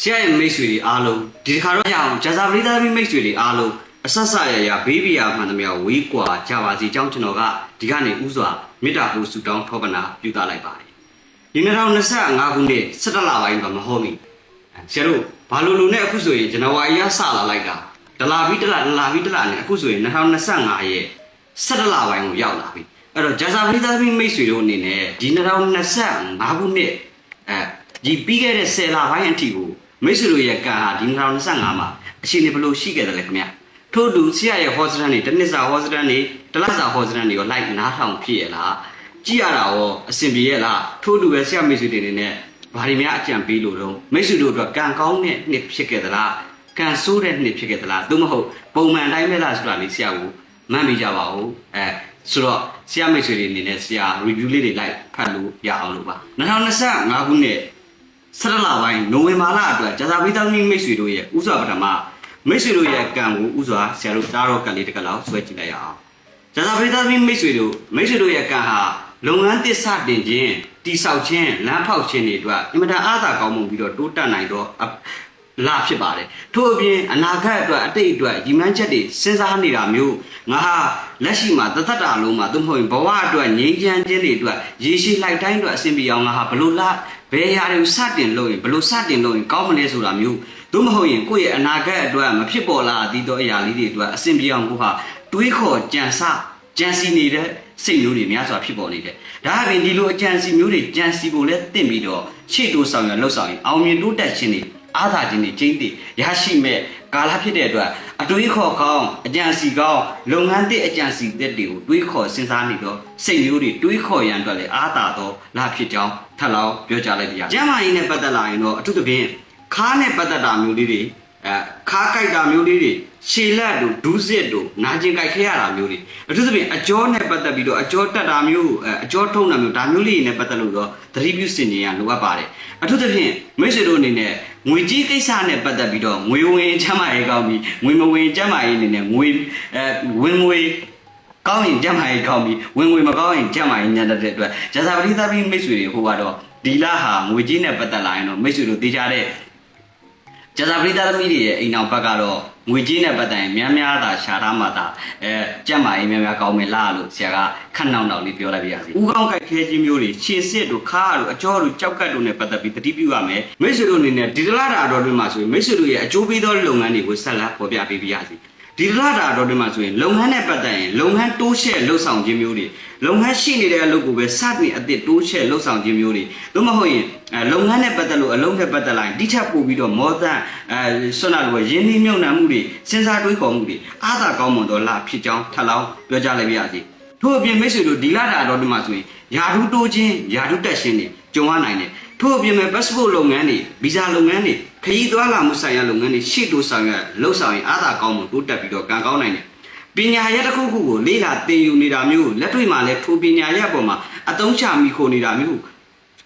ဆရာရဲ့မိတ်ဆွေတွေအားလုံးဒီတစ်ခါတော့ရအောင်ဂျာဇာပရိသတ်မိတ်ဆွေတွေအားလုံးအဆက်ဆက်ရရဘေးဘီယာမှန်သမျှဝေးကွာကြပါစီအကြောင်းကျွန်တော်ကဒီကနေဥစွာမေတ္တာပို့ဆုတောင်းထောပနာပြုသလိုက်ပါတယ်ဒီ2025ခုနှစ်17လပိုင်းကမဟုတ်ဘူးဆရာတို့ဘာလို့လို့နဲ့အခုဆိုရင်ဇန်နဝါရီကစလာလိုက်တာဒလာပြီးဒလာဒလာပြီးဒလာနဲ့အခုဆိုရင်2025ရဲ့17လပိုင်းကိုရောက်လာပြီအဲ့တော့ဂျာဇာပရိသတ်မိတ်ဆွေတို့အနေနဲ့ဒီ2025ခုနှစ်အဲဒီပြီးခဲ့တဲ့10လပိုင်းအထိကို မိတ်ဆွေတို့ရဲ့ကံဟာဒီ2025မှာအချိန်နေဘယ်လိုရှိခဲ့တယ်လဲခင်ဗျာထို့တူဆရာရဲ့ဟောစတန်တွေတစ်နှစ်စာဟောစတန်တွေတစ်လစာဟောစတန်တွေကိုလိုက်နားထောင်ဖြစ်ရလားကြည့်ရတာရောအဆင်ပြေရဲ့လားထို့တူပဲဆရာမိတ်ဆွေတွေအနေနဲ့ဘာတွေများအကြံပေးလို့တော့မိတ်ဆွေတို့အတွက်ကံကောင်းတဲ့နှစ်ဖြစ်ခဲ့သလားကံဆိုးတဲ့နှစ်ဖြစ်ခဲ့သလားသို့မဟုတ်ပုံမှန်တိုင်းပဲလားဆိုတာလေးဆရာကိုမှတ်မိကြပါဦးအဲဆိုတော့ဆရာမိတ်ဆွေတွေအနေနဲ့ဆရာ review လေးတွေလိုက်ဖတ်လို့ရအောင်လို့ပါ2025ခုနှစ် 17လပိုင်းနိုဝင်ဘာလအတွက်ဂျာဇာပီတောင်းမိတ်ဆွေတို့ရဲ့ဥစွာပထမမိတ်ဆွေတို့ရဲ့ကံကိုဥစွာဆရာတို့တားတော့ကံလေးတစ်ကလောက်ဆွဲကြည့်လိုက်ရအောင်ဂျာဇာပီတောင်းမိတ်ဆွေတို့မိတ်ဆွေတို့ရဲ့ကံဟာလုပ်ငန်းတစ်စတင်ခြင်းတိဆောက်ခြင်းလမ်းဖောက်ခြင်းတွေအတွက်အင်မတန်အားသာကောင်းမှုပြီးတော့တိုးတက်နိုင်တော့ လာဖြစ်ပါတယ်ထို့အပြင်အနာဂတ်အတွက်အတိတ်အတွက်ညီမှန်းချက်တွေစဉ်းစားနေတာမျိုးငါဟာလက်ရှိမှာတသက်တာလုံးမှာသို့မဟုတ်ဘဝအတွက်ငြိမ်းချမ်းခြင်းတွေအတွက်ရေရှည်လိုက်တိုင်းအတွက်အဆင်ပြေအောင်ငါဟာဘလို့လားဘယ်ရာတွေကိုစတင်လို့ရင်ဘလို့စတင်လို့ရင်ကောင်းမလဲဆိုတာမျိုးသို့မဟုတ်ရင်ကိုယ့်ရဲ့အနာဂတ်အတွက်မဖြစ်ပေါ်လာသေးသောအရာလေးတွေအတွက်အဆင်ပြေအောင်ကိုဟာတွေးခေါ်ကြံစကြံစီနေတဲ့စိတ်မျိုးတွေများစွာဖြစ်ပေါ်နေတယ်။ဒါအပြင်ဒီလိုအကြံစီမျိုးတွေကြံစီဖို့လဲတင့်ပြီးတော့ရှေ့တိုးဆောင်ရလှုပ်ဆောင်ရင်အောင်မြင်တိုးတက်ခြင်းတွေ အားသာခြင်းတွေကျင်းတည်ရရှိမဲ့ကာလဖြစ်တဲ့အတွက်အတွေးခေါ်ကောင်းအကြံစီကောင်းလုပ်ငန်းသစ်အကြံစီသစ်တွေကိုတွေးခေါ်စဉ်းစားနေတော့စိတ်မျိုးတွေတွေးခေါ်ရန်အတွက်လည်းအားသာသောလာဖြစ်ကြောင်းထပ်လောင်းပြောကြားလိုက်ပါရစေ။ကျမ်းမာရေးနဲ့ပတ်သက်လာရင်တော့အထူးသဖြင့်ခါးနဲ့ပတ်သက်တာမျိုးလေးတွေအဲခါးကြိုက်တာမျိုးလေးတွေရှည်လက်တို့ဒူးစစ်တို့နာကျင်ကြိုက်ခဲရတာမျိုးတွေအထူးသဖြင့်အကျောနဲ့ပတ်သက်ပြီးတော့အကျောတက်တာမျိုးအဲအကျောထုံးတာမျိုးဒါမျိုးလေးတွေနဲ့ပတ်သက်လို့တော့သတိပြုစင်ကြရလိုအပ်ပါတယ်အထူးသဖြင့်မိတ်ဆွေတို့အနေနဲ့ ငွေကြီးကိစ္စနဲ့ပတ်သက်ပြီးတော့ငွေဝင်ချမ်းမာရေးကောင်းပြီးငွေမဝင်ချမ်းမာရေးအနေနဲ့ငွေအဲဝင်ငွေကောင်းရင်ကြမ်းမာရေးကောင်းပြီးဝင်ငွေမကောင်းရင်ကြမ်းမာရေးညံ့တဲ့အတွက်ဂျာစာပရိသတ်ပြီးမိတ်ဆွေတွေဟိုကတော့ဒီလဟာငွေကြီးနဲ့ပတ်သက်လာရင်တော့မိတ်ဆွေတို့သိကြတဲ့ကျဇာပရိသသမီးတွေရဲ့အိမ်အောင်ဘက်ကတော့ ငွေကြီးနဲ့ပတ်သက်ရင်များများသာရှာထားမှသာအဲကြက်မာရေးများများကောင်းမယ်လားလို့ဆရာကခက်နှောင်းနှောင်းလေးပြောလိုက်ပြရစီ။ဦးကောင်းကြိုက်ခဲခြင်းမျိုးတွေခြေစစ်တို့ခါးတို့အကြောတို့ကြောက်ကတ်တို့နဲ့ပတ်သက်ပြီးတတိပြုရမယ်။မိတ်ဆွေတို့အနေနဲ့ဒီတလားတာတော်တွေမှာဆိုရင်မိတ်ဆွေတို့ရဲ့အကျိုးပေးသောလုပ်ငန်းတွေကိုဆက်လက်ပေါ်ပြပေးပြရစီ။ ဒီတလားတာတော်တွေမှာဆိုရင်လုပ်ငန်းနဲ့ပတ်သက်ရင်လုပ်ငန်းတိုးရှဲ့လှုပ်ဆောင်ခြင်းမျိုးတွေလုပ်ငန်းရှိနေတဲ့အလုပ်ကိုပဲစတင်အသစ်တိုးရှဲ့လှုပ်ဆောင်ခြင်းမျိုးတွေသို့မဟုတ်ရင်အဲလုပ်ငန်းနဲ့ပတ်သက်လို့အလုံးနဲ့ပတ်သက်လာရင်တိထက်ပို့ပြီးတော့မောသန်အဲဆွမ်းနာလိုရင်းနှီးမြုပ်နှံမှုတွေစဉ်းစားတွေးခေါ်မှုတွေအားသာကောင်းမွန်တော့လာဖြစ်ကြောင်းထပ်လောင်းပြောကြားလိုက်ပါရစေထို့အပြင်မိတ်ဆွေတို့ဒီလာတာတော့ဒီမှာဆိုရင်ယာဓုတိုးခြင်းယာဓုတက်ခြင်းတွေကြုံရနိုင်တယ်ထို့အပြင်မဲ့ passport လုပ်ငန်းတွေဗီဇာလုပ်ငန်းတွေ ခရီးသွားလာမှုဆိုင်ရာလုပ်ငန်းတွေရှေ့တိုးဆောင်ရလှုပ်ဆောင်ရင်အားသာကောင်းမွန်တိုးတက်ပြီးတော့ကံကောင်းနိုင်တယ်ပညာရက်တစ်ခုခုကိုလေ့လာသင်ယူနေတာမျိုးလက်တွေ့မှာလည်းထိုပညာရက်အပေါ်မှာအသုံးချမိခိုနေတာမျိုး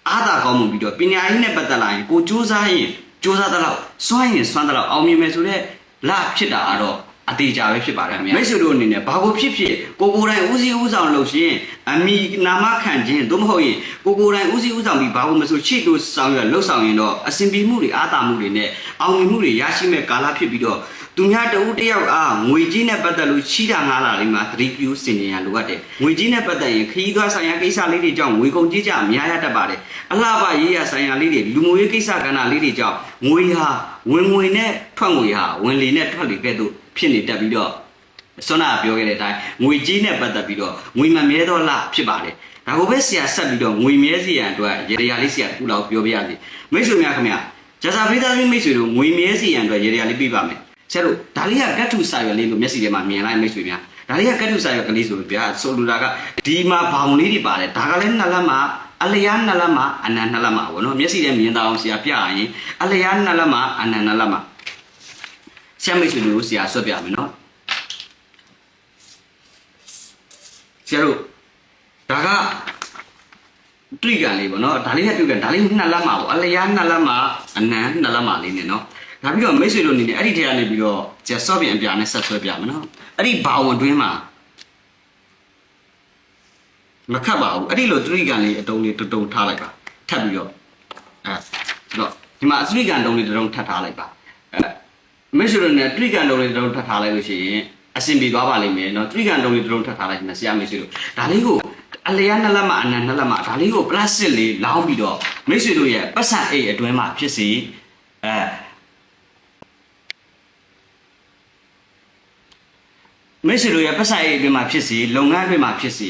အားသာကောင်းမှုပြီးတော့ပညာရေးနဲ့ပတ်သက်လာရင်ကိုစူးစမ်းရင်စူးစမ်းသလောက်စွမ်းရင်စွမ်းသလောက်အောင်မြင်မယ်ဆိုတော့လာဖြစ်တာကတော့ အသေးကြပဲဖြစ်ပါတယ်ခင်ဗျာမိတ်ဆွေတို့အနေနဲ့ဘာကိုဖြစ်ဖြစ်ကိုကိုယ်တိုင်ဦးစီးဦးဆောင်လုပ်ရှင်အမိနာမခံခြင်းသို့မဟုတ်ရင်ကိုကိုယ်တိုင်ဦးစီးဦးဆောင်ပြီးဘာလို့မဆိုရှေ့တို့ဆောင်ရလှုပ်ဆောင်ရင်တော့အစဉ်ပြေမှုတွေအားသာမှုတွေနဲ့အောင်မြင်မှုတွေရရှိမဲ့ကာလဖြစ်ပြီးတော့သူများတဦးတယောက်အားငွေကြီးနဲ့ပတ်သက်လို့ချီးတာငားလာလေးမှာသတိပြုစင်ကြရလိုအပ်တယ်ငွေကြီးနဲ့ပတ်သက်ရင်ခရီးသွားဆိုင်ရာကိစ္စလေးတွေကြောင့်ငွေကုန်ကြေးကြများရတတ်ပါတယ်အလှပရေးရဆိုင်ရာလေးတွေလူမျိုးရေးကိစ္စကဏ္ဍလေးတွေကြောင့်ငွေဟာဝင်ငွေနဲ့ထွက်ငွေဟာဝင်လေနဲ့ထွက်လေကဲ့သို့ ဖြစ်နေတတ်ပြီးတော့ဆွမ်းနာပြောခဲ့တဲ့အတိုင်းငွေကြီးနဲ့ပတ်သက်ပြီးတော့ငွေမမြဲတော့လားဖြစ်ပါတယ်ဒါကိုပဲဆရာဆက်ပြီးတော့ငွေမြဲစီရန်အတွက်ရေရရာလေးဆရာခုလောက်ပြောပြရစီမိတ်ဆွေများခင်ဗျာဂျာစာပရိသတ်မိတ်ဆွေတို့ငွေမြဲစီရန်အတွက်ရေရရာလေးပြပါမယ်ဆရာတို့ဒါလေးကကတ်ထုစာရွက်လေးလို့မျက်စိထဲမှာမြင်လိုက်မိတ်ဆွေများဒါလေးကကတ်ထုစာရွက်ကလေးဆိုလို့ဗျာဆိုလိုတာကဒီမှာဘောင်လေးတွေပါတယ်ဒါကလည်းနှစ်လက်မှာအလျားနှစ်လက်မှာအနန္နှစ်လက်မှာဘောနော်မျက်စိထဲမြင်တာအောင်ဆရာပြရင်အလျားနှစ်လက်မှာအနန္နှစ်လက်မှာ ဆရာမိတ်ဆွေတို့ဆရာဆွတ်ပြမယ်နော်ဆရာတို့ဒါကတွေ့ကြလေးပေါ့နော်ဒါလေးကတွေ့ကြဒါလေးနှစ်လက်မှာပေါ့အလျားနှစ်လက်မှာအနန္နှစ်လက်မှာလေးနဲ့နော်ဒါပြီးတော့မိတ်ဆွေတို့အနေနဲ့အဲ့ဒီထဲကနေပြီးတော့ကျဆော့ပြန်အပြာနဲ့ဆက်ဆွဲပြမယ်နော်အဲ့ဒီဘာဝင်တွင်းမှာမခတ်ပါဘူးအဲ့ဒီလိုသတိကန်လေးအတုံးလေးတုံတုံထားလိုက်ပါထပ်ပြီးတော့အဲဆိုတော့ဒီမှာအစရိကန်တုံးလေးတစ်လုံးထပ်ထားလိုက်ပါအဲ မိတ်ဆွေတို့နဲ့တရိကန်တုံးလေးတစ်လုံးထပ်ထားလိုက်လို့ရှိရင်အဆင်ပြေသွားပါလိမ့်မယ်เนาะတရိကန်တုံးလေးတစ်လုံးထပ်ထားလိုက်ရင်ဆရာမိတ်ဆွေတို့ဒါလေးကိုအလျားနှစ်လက်မှအနံနှစ်လက်မှဒါလေးကိုပလတ်စတစ်လေးလောင်းပြီးတော့မိတ်ဆွေတို့ရဲ့ပတ်စံအိတ်အတွင်းမှာဖြစ်စီအဲမိတ်ဆွေတို့ရဲ့ပတ်စံအိတ်အတွင်းမှာဖြစ်စီလုပ်ငန်းအတွင်းမှာဖြစ်စီ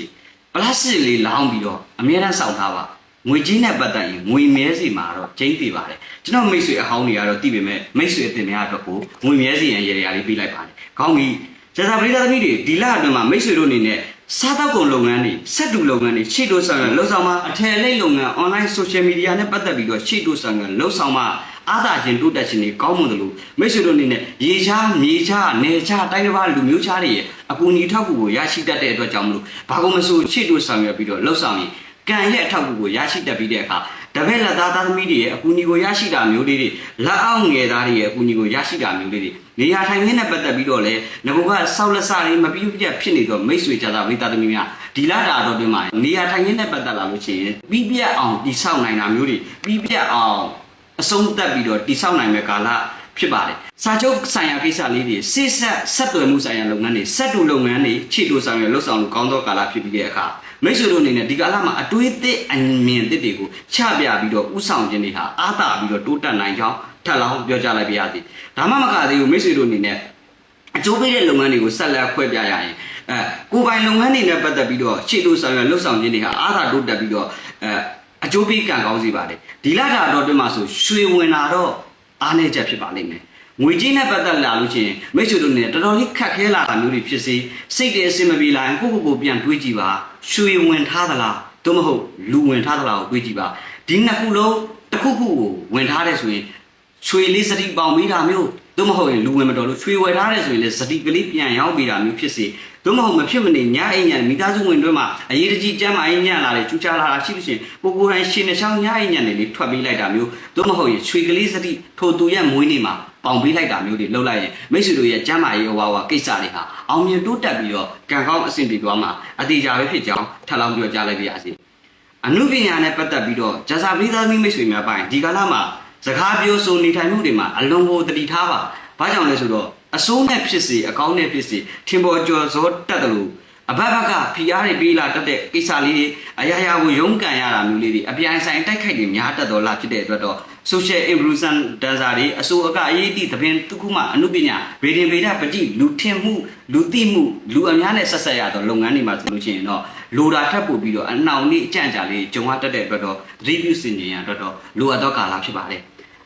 ပလတ်စတစ်လေးလောင်းပြီးတော့အမြဲတမ်းစောင့်ထားပါ ငွေကြီးနဲ့ပတ်သက်ရင်ငွေမဲစီမှာတော့ကျင်းတည်ပါတယ်ကျွန်တော်မိတ်ဆွေအဟောင်းတွေကတော့သိပေမဲ့မိတ်ဆွေအတင်များအတွက်ကိုငွေမဲစီရန်ရေရာလေးပေးလိုက်ပါတယ်ကောင်းပြီကျန်စာပရိသတ်သမီးတွေဒီလအတွင်းမှာမိတ်ဆွေတို့အနေနဲ့စားတောက်ကုန်လုပ်ငန်းတွေစက်တူလုပ်ငန်းတွေရှေ့တိုးဆောင်ရလှုပ်ဆောင်မှာအထည်လိပ်လုပ်ငန်း online social media နဲ့ပတ်သက်ပြီးတော့ရှေ့တိုးဆောင်ရလှုပ်ဆောင်မှာအားသာခြင်းတိုးတက်ခြင်းတွေကောင်းမွန်တယ်လို့မိတ်ဆွေတို့အနေနဲ့ရေချားမြေချားနယ်ချားတိုင်းတစ်ပါးလူမျိုးချားတွေရဲ့အကူအညီထောက်ကူကိုရရှိတတ်တဲ့အတွက်ကြောင့်မလို့ဘာကုန်မဆိုရှေ့တိုးဆောင်ရပြီးတော့လှုပ်ဆောင်ရင် ကံရဲ့အထောက်အကူကိုရရှိတတ်ပြီးတဲ့အခါတပည့်လက်သားသားသမီးတွေရဲ့အကူအညီကိုရရှိတာမျိုးလေးတွေလက်အောင်ငယ်သားတွေရဲ့အကူအညီကိုရရှိတာမျိုးလေးတွေနေရာထိုင်ခင်းနဲ့ပတ်သက်ပြီးတော့လဲငဘကဆောက်လက်စတွေမပြည့်ပြည့်ဖြစ်နေတော့မိတ်ဆွေကြတာမိသားသမီးများဒီလာတာတော့တွင်မှာနေရာထိုင်ခင်းနဲ့ပတ်သက်လာလို့ရှိရင်ပြီးပြတ်အောင်တိဆောက်နိုင်တာမျိုးတွေပြီးပြတ်အောင်အဆုံးသတ်ပြီးတော့တိဆောက်နိုင်မဲ့ကာလဖြစ်ပါတယ်။စာချုပ်ဆိုင်ရာကိစ္စလေးတွေစစ်ဆက်ဆက်သွယ်မှုဆိုင်ရာလုပ်ငန်းတွေစက်တူလုပ်ငန်းတွေခြေတူဆောင်ရလှုပ်ဆောင်လို့ကောင်းသောကာလဖြစ်ပြီးတဲ့အခါ မိတ်ဆွေတို့အနေနဲ့ဒီကာလမှာအတွေးအသစ်အမြင်သစ်တွေကိုချပြပြီးတော့ဥဆောင်ခြင်းတွေဟာအားသာပြီးတော့တိုးတက်နိုင်ကြောင်းထပ်လောင်းပြောကြလိုက်ပါရစေ။ဒါမှမကသေးဘူးမိတ်ဆွေတို့အနေနဲ့အကျိုးပေးတဲ့လုပ်ငန်းတွေကိုဆက်လက်ခွဲပြရရင်အဲကိုယ်ပိုင်လုပ်ငန်းတွေနဲ့ပတ်သက်ပြီးတော့ခြေတူဆောင်ရလှုပ်ဆောင်ခြင်းတွေဟာအားသာတိုးတက်ပြီးတော့အဲအကျိုးပေးကံကောင်းစေပါတယ်။ဒီလတာတော့တွင်မှာဆိုရွှေဝင်လာတော့အားနည်းချက်ဖြစ်ပါလိမ့်မယ်။ ငွေကြီးနဲ့ပတ်သက်လာလို့ရှိရင်မိတ်ဆွေတို့နဲ့တော်တော်လေးခက်ခဲလာတာမျိုးတွေဖြစ်စေစိတ်တည်းအဆင်မပြေလာရင်ကိုယ့်ကိုယ်ကိုပြန်တွေးကြည့်ပါရွှေဝင်ထားသလားသို့မဟုတ်လူဝင်ထားသလားကိုတွေးကြည့်ပါဒီနှစ်ခုလုံးတစ်ခုခုကိုဝင်ထားတယ်ဆိုရင်ရွှေလေးစတိပေါင်ပေးတာမျိုးသို့မဟုတ်ရင်လူဝင်မတော်လို့ရွှေဝယ်ထားတယ်ဆိုရင်လည်းစတိကလေးပြန်ရောက်ပေးတာမျိုးဖြစ်စေသို့မဟုတ်မဖြစ်မနေညအိမ်ညမိသားစုဝင်တွေမှာအရေးတကြီးကျမ်းမာရေးညလာတယ်ချူချလာတာရှိလို့ရှိရင်ကိုကိုယ်တိုင်ရှင်နှချောင်းညအိမ်ညနေလေးထွက်ပေးလိုက်တာမျိုးသို့မဟုတ်ရင်ရွှေကလေးစတိထိုသူရဲ့မွေးနေ့မှာ ပေါင်ပေးလိုက်တာမျိုးတွေလုပ်လိုက်ရင်မိတ်ဆွေတို့ရဲ့ကျမ်းမာရေးဟောဝါကိစ္စတွေဟာအောင်မြင်တိုးတက်ပြီးတော့ကံကောင်းအဆင်ပြေသွားမှာအတိအကျပဲဖြစ်ကြောင်းထပ်လောင်းပြောကြားလိုက်ပါရစေအနုပညာနဲ့ပတ်သက်ပြီးတော့ဂျာစာပရိသတ်မိတ်ဆွေများပိုင်းဒီကာလမှာစကားပြောဆိုနေထိုင်မှုတွေမှာအလွန်ကိုတတိထားပါဘာကြောင့်လဲဆိုတော့အဆိုးနဲ့ဖြစ်စေအကောင်းနဲ့ဖြစ်စေထင်ပေါ်ကျော်စောတတ်တယ်လို့အဘဘကဖိအားတွေပေးလာတတ်တဲ့ကိစ္စလေးတွေအရာရာကိုရုန်းကန်ရတာမျိုးလေးတွေအပြိုင်ဆိုင်တိုက်ခိုက်တွေများတတ်တော်လာဖြစ်တဲ့အတွက်တော့ social influencer ဒန်ဆာတွေအစိုးအကအရေးတိသဖြင့်တစ်ခုမှအမှုပညာဗေဒင်ဗေဒပတိလူထင်မှုလူသိမှုလူအများနဲ့ဆက်ဆက်ရတော့လုပ်ငန်းတွေမှာဆိုလို့ရှိရင်တော့လိုတာထပ်ပို့ပြီးတော့အနှောင်လေးအကြံကြာလေးဂျုံရတတ်တဲ့အတွက်တော့သတိပြုစင်ကြင်ရအတွက်တော့လိုအပ်သောကာလဖြစ်ပါတယ်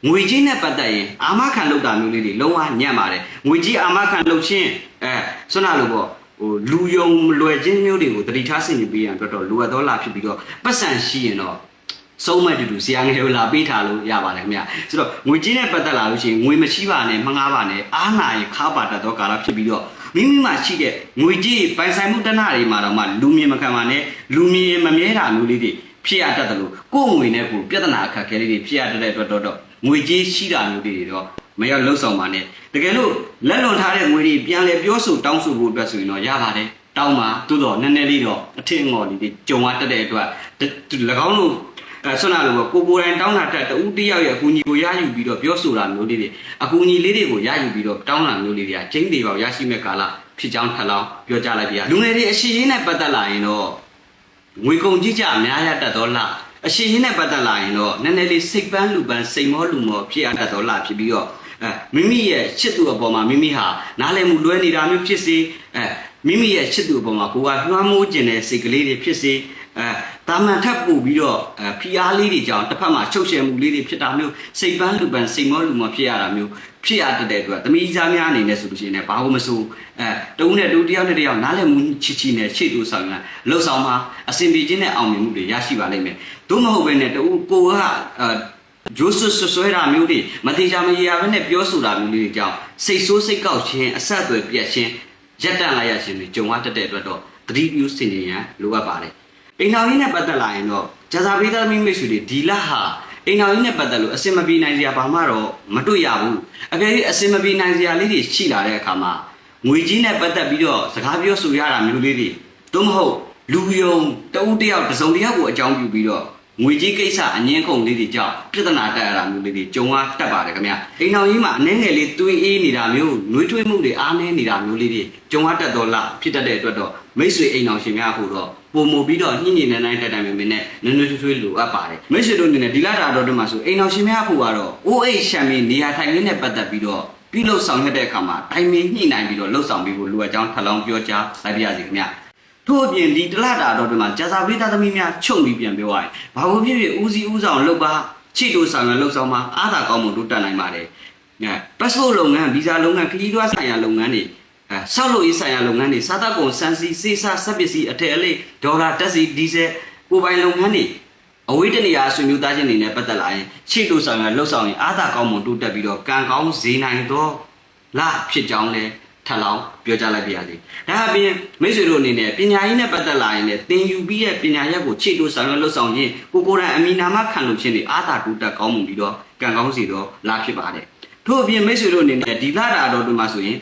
ငွေကြီးနဲ့ပတ်သက်ရင်အာမခံလုပ်တာမျိုးလေးတွေလုံးဝညံ့ပါတယ်ငွေကြီးအာမခံလုပ်ခြင်းအဲဆွမ်းနာလို့ပေါ့ဟိုလူယုံလွယ်ခြင်းမျိုးတွေကိုတတိထားဆင်ခြင်ပေးရအတွက်တော့လိုအပ်သောလာဖြစ်ပြီးတော့ပတ်စံရှိရင်တော့ ဆုံးမတူတူဆရာငယ်ကိုလာပေးထားလို့ရပါတယ်ခင်ဗျဆိုတော့ငွေကြေးနဲ့ပတ်သက်လာလို့ရှိရင်ငွေမရှိပါနဲ့မငားပါနဲ့အားနာရင်ခါပါတတ်သောကာလဖြစ်ပြီးတော့မိမိမှာရှိတဲ့ငွေကြေးပိုင်ဆိုင်မှုတဏှာတွေမှာတော့မှလူမြင်မခံပါနဲ့လူမြင်မမြဲတာမျိုးလေးတွေဖြစ်ရတတ်တယ်လို့ကိုယ်ငွေနဲ့ကိုပြဿနာအခက်အခဲလေးတွေဖြစ်ရတတ်တဲ့အတွက်တော့ငွေကြေးရှိတာမျိုးတွေတော့မရောက်လှုပ်ဆောင်ပါနဲ့တကယ်လို့လက်လွန်ထားတဲ့ငွေတွေပြန်လဲပြောဆိုတောင်းဆိုဖို့အတွက်ဆိုရင်တော့ရပါတယ်တောင်းပါသို့တော့နည်းနည်းလေးတော့အထင်ငေါ်လေးတွေကြုံရတတ်တဲ့အတွက်၎င်းတို့ အဲဆွမ်းနာလို့ကိုကိုယ်တိုင်တောင်းတာတက်တူတယောက်ရဲ့အကူအညီကိုရယူပြီးတော့ပြောဆိုတာမျိုးလေးတွေအကူအညီလေးတွေကိုရယူပြီးတော့တောင်းတာမျိုးလေးတွေကကျင်းသေးပါရရှိမဲ့ကာလဖြစ်ကြောင်းထပ်လောင်းပြောကြလိုက်ပြရလူငယ်တွေအရှိရေးနဲ့ပတ်သက်လာရင်တော့ငွေကုန်ကြီးကြအများရတတ်တော့လားအရှိရေးနဲ့ပတ်သက်လာရင်တော့နည်းနည်းလေးစိတ်ပန်းလူပန်းစိတ်မောလူမောဖြစ်ရတတ်တော့လားဖြစ်ပြီးတော့အဲမိမိရဲ့ချစ်သူအပေါ်မှာမိမိဟာနားလည်မှုလွဲနေတာမျိုးဖြစ်စေအဲမိမိရဲ့ချစ်သူအပေါ်မှာကိုယ်ကလွှမ်းမိုးခြင်းတဲ့စိတ်ကလေးတွေဖြစ်စေအဲ တာမန်ထပ်ပို့ပြီးတော့အဲဖီအားလေးတွေကြောင့်တစ်ဖက်မှာချုပ်ချယ်မှုလေးတွေဖြစ်တာမျိုးစိတ်ပန်းလူပန်းစိတ်မောလူမောဖြစ်ရတာမျိုးဖြစ်ရတတ်တဲ့အတွက်သမီးစားများအနေနဲ့ဆိုလို့ရှိရင်လည်းဘာလို့မဆိုအဲတုံးနဲ့တူတယောက်နဲ့တယောက်နားလည်မှုချီချီနဲ့ရှေ့တူဆောင်ရလှုပ်ဆောင်မှာအစဉ်ပြေခြင်းနဲ့အောင်မြင်မှုတွေရရှိပါလိမ့်မယ်။သို့မဟုတ်ဘဲနဲ့တူကိုကအဲဂျိုးဆွဆွဆွဲတာမျိုးတွေမတိကြမရရဘဲနဲ့ပြောဆိုတာမျိုးတွေကြောင့်စိတ်ဆိုးစိတ်ကောက်ခြင်းအဆက်အသွယ်ပြတ်ခြင်းရက်တန့်လိုက်ရခြင်းတွေကြုံရတတ်တဲ့အတွက်တော့သတိပြုစင်ကြင်ရန်လိုအပ်ပါတယ်။ အိမ်တော်ကြီးနဲ့ပတ်သက်လာရင်တော့ဂျာဇာပိသားမိမိတ်ဆွေတွေဒီလဟာအိမ်တော်ကြီးနဲ့ပတ်သက်လို့အစင်မပြေနိုင်စရာဘာမှတော့မတွေ့ရဘူးအကယ်၍အစင်မပြေနိုင်စရာလေးတွေရှိလာတဲ့အခါမှာငွေကြီးနဲ့ပတ်သက်ပြီးတော့စကားပြောဆိုရတာမျိုးလေးတွေသို့မဟုတ်လူယုံတဦးတယောက်တစုံတယောက်ကိုအကြောင်းပြုပြီးတော့ငွေကြီးကိစ္စအငင်းကုန်လေးတွေကြောင့်ပြဿနာတက်ရတာမျိုးလေးတွေကြုံရတတ်ပါတယ်ခင်ဗျာအိမ်တော်ကြီးမှာအနှဲငယ်လေးတွေးအေးနေတာမျိုးနှွေးထွေးမှုတွေအားနည်းနေတာမျိုးလေးတွေကြုံရတတ်တော့လားဖြစ်တတ်တဲ့အတွက်တော့မိတ်ဆွေအိမ်တော်ရှင်များဟိုတော့ ပုံမူပြီးတော့ညှိညှိနှိုင်းနှိုင်းတက်တိုင်မင်းနဲ့နွေးနွေးထွေးထွေးလိုအပ်ပါတယ်မိတ်ဆွေတို့အနေနဲ့ဒီလာတာတော့ဒီမှာဆိုအိမ်တော်ရှင်များဟိုကတော့အိုးအိတ်ရှံမင်းနေရာထိုင်ရင်းနဲ့ပတ်သက်ပြီးတော့ပြုလုပ်ဆောင်ရွက်တဲ့အခါမှာတိုင်မင်းညှိနှိုင်းပြီးတော့လှုပ်ဆောင်ပြီးဖို့လိုအပ်ကြောင်းထပ်လောင်းပြောကြားလိုက်ပါရစေခင်ဗျာထို့အပြင်ဒီတလတာတော့ဒီမှာကြာစာပရိသတ်သမီးများချုပ်ပြီးပြန်ပြောရရင်ဘာလို့ဖြစ်ဖြစ်ဦးစီးဦးဆောင်လုပ်ပါချစ်တို့ဆောင်ရလုပ်ဆောင်ပါအားသာကောင်းမှုတို့တက်နိုင်ပါတယ်။အဲ passport လုပ်ငန်းဗီဇာလုပ်ငန်းခရီးသွားဆိုင်ရာလုပ်ငန်းတွေအဲ ဆောက်လုပ်ရေးဆိုင်ရာလုပ်ငန်းတွေစားတောက်ကုန်စံစီစေစာစက်ပစ္စည်းအထည်အလိပ်ဒေါ်လာတက်စီဒီဇယ်ကိုပိုင်လုပ်ငန်းတွေအဝေးတနေရာဆွေမျိုးသားချင်းတွေနဲ့ပတ်သက်လာရင်ချစ်တို့ဆောင်ရလှုပ်ဆောင်ရင်အားသာကောင်းမှုတို့တက်ပြီးတော့ကံကောင်းဈေးနိုင်တော့လားဖြစ်ကြောင်းလဲထပ်လောင်းပြောကြားလိုက်ပါရစေ။ဒါအပြင်မိတ်ဆွေတို့အနေနဲ့ပညာရေးနဲ့ပတ်သက်လာရင်လည်းသင်ယူပြီးတဲ့ပညာရပ်ကိုချစ်တို့ဆောင်ရလှုပ်ဆောင်ရင်ကိုကိုယ်တိုင်အမိနာမခံလို့ခြင်းတွေအားသာတိုးတက်ကောင်းမှုပြီးတော့ကံကောင်းစီတော့လားဖြစ်ပါတယ်။ထို့အပြင်မိတ်ဆွေတို့အနေနဲ့ဒီလာတာတော်တို့မှာဆိုရင်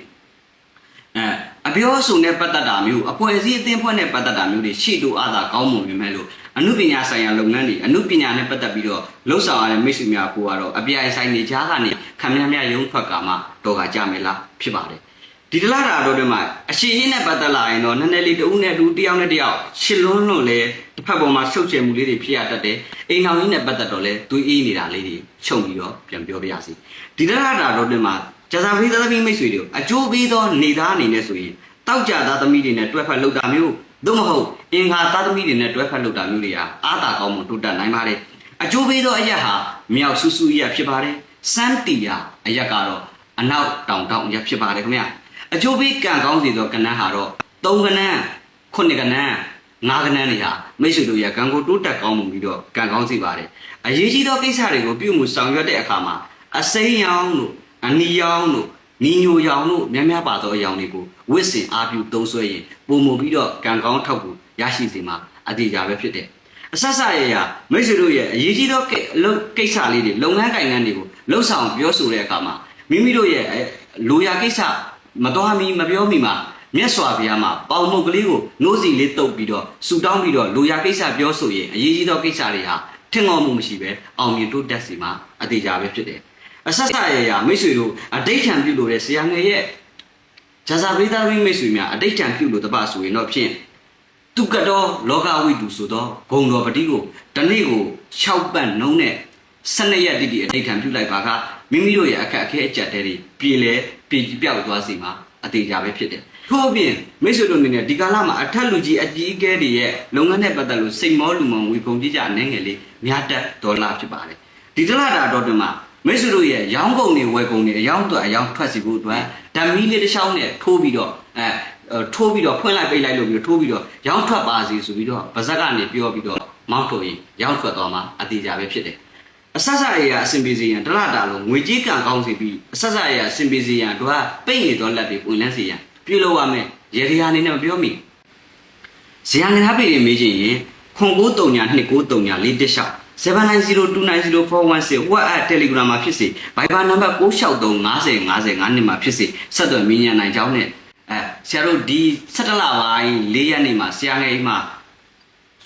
အဲအပြောအဆိုနဲ့ပတ်သက်တာမျိုးအပွဲအစည်းအသင်းဖွဲ့နဲ့ပတ်သက်တာမျိုးတွေရှိတို့အားသာကောင်းမှုမြင်မဲ့လို့အမှုပညာဆိုင်ရာလုပ်ငန်းတွေအမှုပညာနဲ့ပတ်သက်ပြီးတော့လှုပ်ဆောင်ရတဲ့မိတ်ဆွေများကိုကတော့အပြိုင်ဆိုင်နေကြကနေခံမြမြရုံထွက်ကမှတော့ကကြမယ်လားဖြစ်ပါတယ်။ဒီတလားတာတော့ဒီမှာအရှိရင်နဲ့ပတ်သက်လာရင်တော့နည်းနည်းလေးတဦးနဲ့တူတယောက်နဲ့တယောက်ရှစ်လွန်းလွန်းလဲတစ်ဖက်ပေါ်မှာရှုပ်ချယ်မှုလေးတွေဖြစ်ရတတ်တယ်။အိမ်အောင်ကြီးနဲ့ပတ်သက်တော့လဲသူအေးနေတာလေးတွေခြုံပြီးတော့ပြန်ပြောပြရစီ။ဒီတလားတာတော့ဒီမှာ ကျဇာဖိသမီးမိတ်ဆွေတွေကိုအကျိုးပေးသောနေသားအနေနဲ့ဆိုရင်တောက်ကြသားသမီးတွေနဲ့တွဲဖက်လှုပ်တာမျိုးသို့မဟုတ်အင်္ဂါသားသမီးတွေနဲ့တွဲဖက်လှုပ်တာမျိုးတွေကအားသာကောင်းမှုတိုးတက်နိုင်ပါတယ်။အကျိုးပေးသောအရက်ဟာမြောက်ဆူဆူရက်ဖြစ်ပါတယ်။စမ်းတီယာအရက်ကတော့အနောက်တောင်တောင်ရက်ဖြစ်ပါတယ်ခင်ဗျာ။အကျိုးပေးကံကောင်းစေသောကဏ္ဍဟာတော့၃ကဏ္ဍခုနှစ်ကဏ္ဍငါးကဏ္ဍတွေဟာမိတ်ဆွေတို့ရဲ့ကံကိုတိုးတက်ကောင်းမှုပြီးတော့ကံကောင်းစေပါတယ်။အရေးကြီးသောကိစ္စတွေကိုပြုမှုဆောင်ရွက်တဲ့အခါမှာအစိမ်းရောင်တို့ အနီရောင်တို့နီညိုရောင်တို့များများပါသောအရောင်တွေကိုဝစ်စင်အားပြုသုံးဆွဲရင်ပုံမူပြီးတော့ကံကောင်းထောက်ကူရရှိစေမှာအတိအကျပဲဖြစ်တယ်။အဆက်ဆက်ရရမိတ်ဆွေတို့ရဲ့အရေးကြီးသောကိအလုပ်ကိစ္စလေးတွေလုပ်ငန်းကိုင်ငန်းတွေကိုလှုပ်ဆောင်ပြောဆိုတဲ့အခါမှာမိမိတို့ရဲ့အဲလိုရာကိစ္စမတော်မီမပြောမီမှာမြတ်စွာဘုရားမှာပေါင်မုတ်ကလေးကိုနှိုးစီလေးတုပ်ပြီးတော့ဆူတောင်းပြီးတော့လိုရာကိစ္စပြောဆိုရင်အရေးကြီးသောကိစ္စတွေဟာထင်ငေါမှုမရှိပဲအောင်မြင်တိုးတက်စီမှာအတိအကျပဲဖြစ်တယ်။ အဆက်ဆက်ရရမိတ်ဆွေတို့အတိတ်ထံပြုလို့တဲ့ဆရာငယ်ရဲ့ဇာဇာပရိသတ်မိတ်ဆွေများအတိတ်ထံပြုလို့တပဆိုရင်တော့ဖြင့်သူကတော့လောကဝိတုဆိုတော့ဂုံတော်ပတိကိုတနေ့ကို6ပတ်နှုံးနဲ့12ရက်တိတိအတိတ်ထံပြုလိုက်ပါကမိမိတို့ရဲ့အခက်အခဲအကျက်တဲတွေပြည်လဲပြည်ပြောက်သွားစီမှာအသေးကြပဲဖြစ်တယ်။ထို့အပြင်မိတ်ဆွေတို့အနေနဲ့ဒီကာလမှာအထက်လူကြီးအကြီးအကဲတွေရဲ့လုပ်ငန်းနဲ့ပတ်သက်လို့စိတ်မောလူမောင်ဝေကုန်ကြကြအနေငယ်လေးများတက်ဒေါ်လာဖြစ်ပါတယ်။ဒီတလာတာတော့ဒီမှာ မိတ်ဆွေတို့ရဲ့ရောင်းကုန်တွေဝယ်ကုန်တွေအယောင်းတော့အယောင်းထွက်စီဖို့အတွက်ဓာမီလေးတစ်ချောင်းနဲ့ထိုးပြီးတော့အဲထိုးပြီးတော့ဖွင့်လိုက်ပိတ်လိုက်လို့ပြီးတော့ထိုးပြီးတော့ရောင်းထွက်ပါစီဆိုပြီးတော့ဗဇက်ကနေပြောပြီးတော့မောင်းထုတ်ရင်ရောင်းထွက်သွားမှာအတိအကျပဲဖြစ်တယ်အဆက်ဆက်အရာအဆင်ပြေစေရန်တလတာလုံးငွေကြေးကံကောင်းစေပြီးအဆက်ဆက်အရာအဆင်ပြေစေရန်တို့ကပိတ်နေသောလက်တွေဝင်လန်းစေရန်ပြုလုပ်ရမယ်ရေဒီယာအနေနဲ့မပြောမိဇယံငါးပေတွေမေးချင်ရင်ခွန်939 2939 416 790290416 WhatsApp Telegram မှာဖြစ်စေ Viber နံပါတ်96350505မှာဖြစ်စေဆက်သွယ်မြင်းညံနိုင်ကြောင်းနဲ့အဲဆရာတို့ဒီ17လပိုင်း4ရက်နေ့မှာဆရာငယ်ကြီးမှာ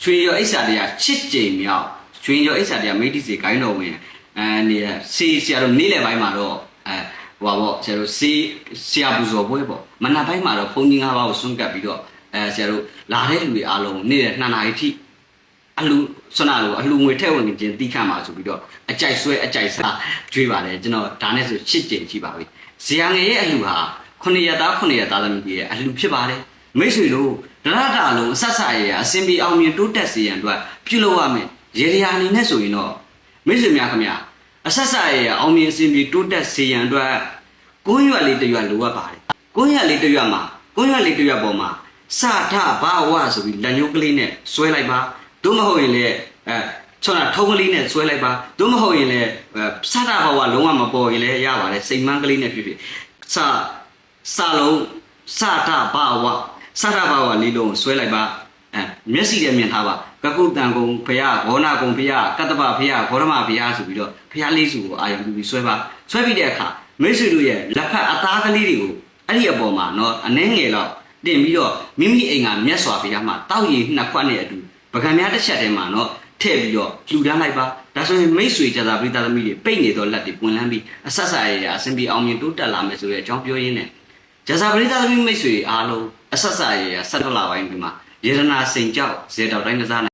ရွှေရောအိဆာတရား6ကြိမ်မြောက်ရွှေရောအိဆာတရားမိတ်တိစီဂိုင်းတော်ဝင်အဲနေစီဆရာတို့နေ့လယ်ပိုင်းမှာတော့အဲဟိုပါပေါ့ဆရာတို့စီဆရာပူဇော်ပွဲပေါ့မနက်ပိုင်းမှာတော့ဘုန်းကြီး၅ပါးကိုဆွန့်ကပ်ပြီးတော့အဲဆရာတို့လာတဲ့လူတွေအားလုံးနေ့လယ်2နာရီထိ အလူဆွမ်းနာလို့အလူငွေထည့်ဝင်ခြင်းတီးခတ်မှာဆိုပြီးတော့အကြိုက်ဆွဲအကြိုက်စားကြွေးပါတယ်ကျွန်တော်ဒါနဲ့ဆိုရှစ်ကြိမ်ရှိပါပြီဇေယံငယ်ရဲ့အလူဟာခုနှစ်ရသားခုနှစ်ရသားသမီးရဲ့အလူဖြစ်ပါတယ်မိတ်ဆွေတို့ဒရတာလုံးအဆက်ဆက်ရအစင်ပြေအောင်မြင်တိုးတက်စေရန်အတွက်ပြုလုပ်ရမယ်ရေဒီယာအနေနဲ့ဆိုရင်တော့မိတ်ဆွေများခင်ဗျာအဆက်ဆက်ရအောင်မြင်စင်ပြေတိုးတက်စေရန်အတွက်ကိုးရွက်လေးတစ်ရွက်လိုအပ်ပါတယ်ကိုးရွက်လေးတစ်ရွက်မှာကိုးရွက်လေးတစ်ရွက်ပေါ်မှာစထဘာဝဆိုပြီးလက်ညှိုးကလေးနဲ့ဆွဲလိုက်ပါ သို့မဟုတ်ရင်လည်းအဲချောနာထုံးကလေးနဲ့ဆွဲလိုက်ပါသို့မဟုတ်ရင်လည်းစတာဘဝလုံးဝမပေါ်ရင်လည်းရပါတယ်စိတ်မန်းကလေးနဲ့ဖြစ်ဖြစ်စစလုံးစတာဘဝစတာဘဝလေးလုံးဆွဲလိုက်ပါအဲမျက်စိနဲ့မြင်ထားပါကကုတန်ကုံဖရာဂောနာကုံဖရာကတ္တပဖရာဂေါရမဖရာဆိုပြီးတော့ဖရာလေးစုကိုအာရုံပြုပြီးဆွဲပါဆွဲပြီးတဲ့အခါမိတ်ဆွေတို့ရဲ့လက်ဖက်အသားကလေးတွေကိုအဲ့ဒီအပေါ်မှာเนาะအနှဲငယ်တော့တင်ပြီးတော့မိမိအိမ်ကမြတ်စွာဘုရားမှာတောက်ရည်နှစ်ခွက်နဲ့အတူ ပကံများတစ်ချက်တည်းမှာနော်ထည့်ပြီးတော့လှူဒန်းလိုက်ပါဒါဆိုရင်မိတ်ဆွေကြတာပိသသမီးတွေပိတ်နေတော့လက်တွေပွင့်လန်းပြီးအဆက်ဆက်ရရအစဉ်ပြေအောင်မြင်တိုးတက်လာမယ်ဆိုတဲ့အကြောင်းပြောရင်းနဲ့ကြဇာပရိသသမီးမိတ်ဆွေအားလုံးအဆက်ဆက်ရရဆက်တော်လာပိုင်းဒီမှာယေရနာစိန်ကြောက်ဇေတောက်တိုင်းကစား